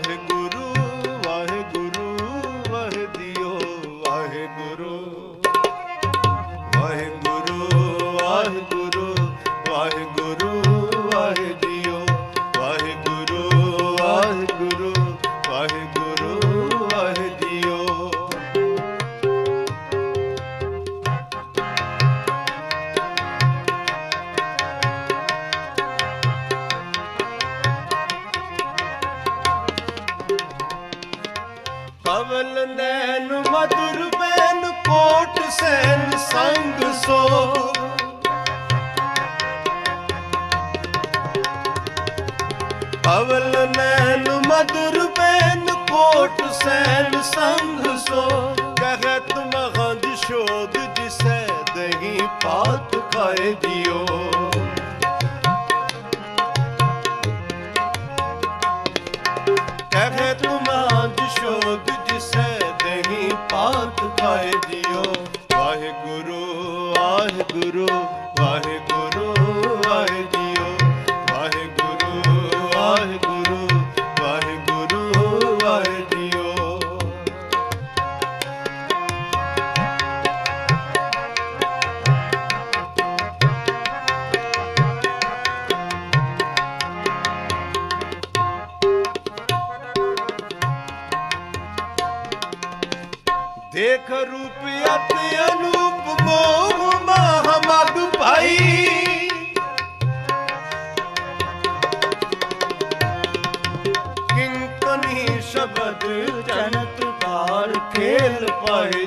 ਵਾਹਿਗੁਰੂ ਕਵਲ ਨੈਨ ਮਧੁਰ ਬੈਨ ਕੋਟ ਸੈਨ ਸੰਗ ਸੋ। ਕਵਲ ਨੈਣ ਮਧੁਰ ਬੈਨ ਕੋਟ ਸੈਨ ਸੰਗ ਸੋ। ਕਹਿਤ ਮਹੰਦ ਸ਼ੋਧ ਜਿਸੈ ਦਹੀ ਪਾਤ ਖਾਏ ਦਿਓ ਪਾਤ ਖਾਏ ਦਿਓ। ਵਾਹਿਗੁਰੂ ਵਾਹਿਗੁਰੂ ਵਾਹਿਗੁਰੂ। ਦੇਖ ਰੂਪ ਅਤਿ ਅਨੂਪ ਮੋਹ ਮਾਹ ਮਗ ਭਾਈ। ਕਿੰਕਨੀ ਸ਼ਬਦ ਜਨਤ ਪਾਰ ਖੇਲ ਪਾਏ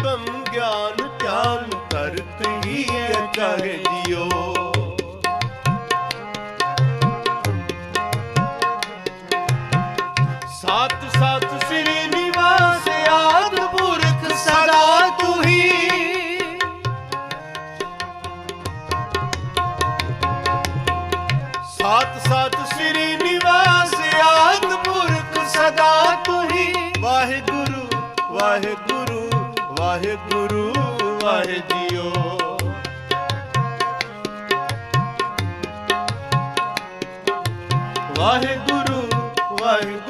ਇਸ ਬੰ ਗਿਆਨ ਧਿਆਨ ਕਰਤ ਹੀ ਅਚਰ ਦਿਓ ਸਤ ਸਤ ਸ੍ਰੀ ਨਿਵਾਸ ਆਦ ਪੁਰਖ ਸਦਾ ਤੁਹੀ। ਸਤ ਸਤ ਸ੍ਰੀ ਨਿਵਾਸ ਆਦ ਪੁਰਖ ਸਦਾ ਤੁਹੀ। ਵਾਹਿਗੁਰੂ ਵਾਹਿਗੁਰੂ। ਵਾਹਿਗੁਰੂ ਵਾਹਿਜੀਓ ਵਾਹਿਗੁਰੂ ਵਾਹਿਗੁਰੂ ਵਾਹਿਗੁਰੂ।